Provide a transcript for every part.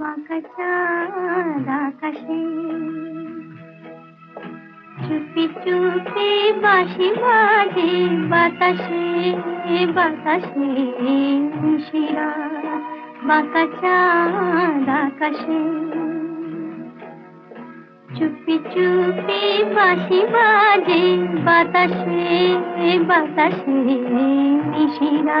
বাঁকা চাঁদ আকাশে। চুপি চুপি বাঁশি বাজে বাতাসে বাতাসে শিরা বাঁকা চাঁদ আকাশে। চুপি চুপি বাঁশি বাজে বাতাসে বাতাসে শিরা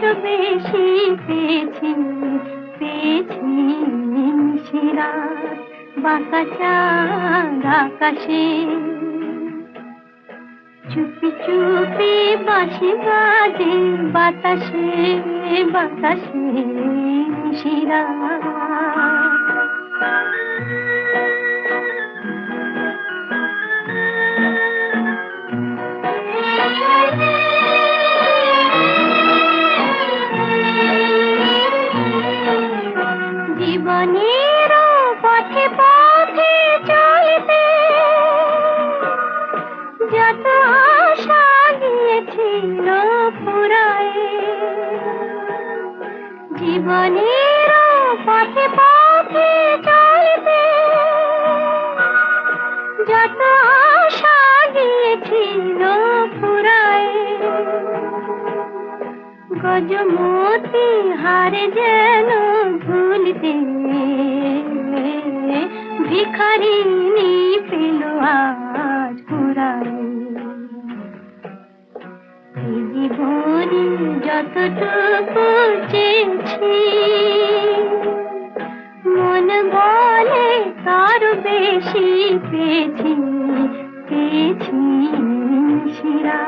তার বেশি পেয়েছি পেয়েছি সেরা বাঁকা চাঁদ আকাশে। চুপি চুপি বাঁশি বাজে বাতাসে বাতাসে শিরা। জীবনের পথে পথে যত আশা দিয়েছিল পুরায় গজমতি হারে যেন ভুলতে ভিখারিনী পেল আজ যতটুকু চেয়েছি মন বলে তার বেশি পেয়েছি পেয়েছি শিরা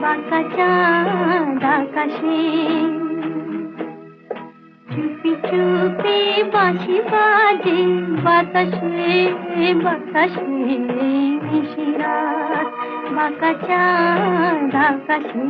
বাঁকা চাঁদ আকাশে। চুপি চুপি বাঁশি বাজে, বাতাসে বাতাসে শিরা বাঁকা চাঁদ আকাশে।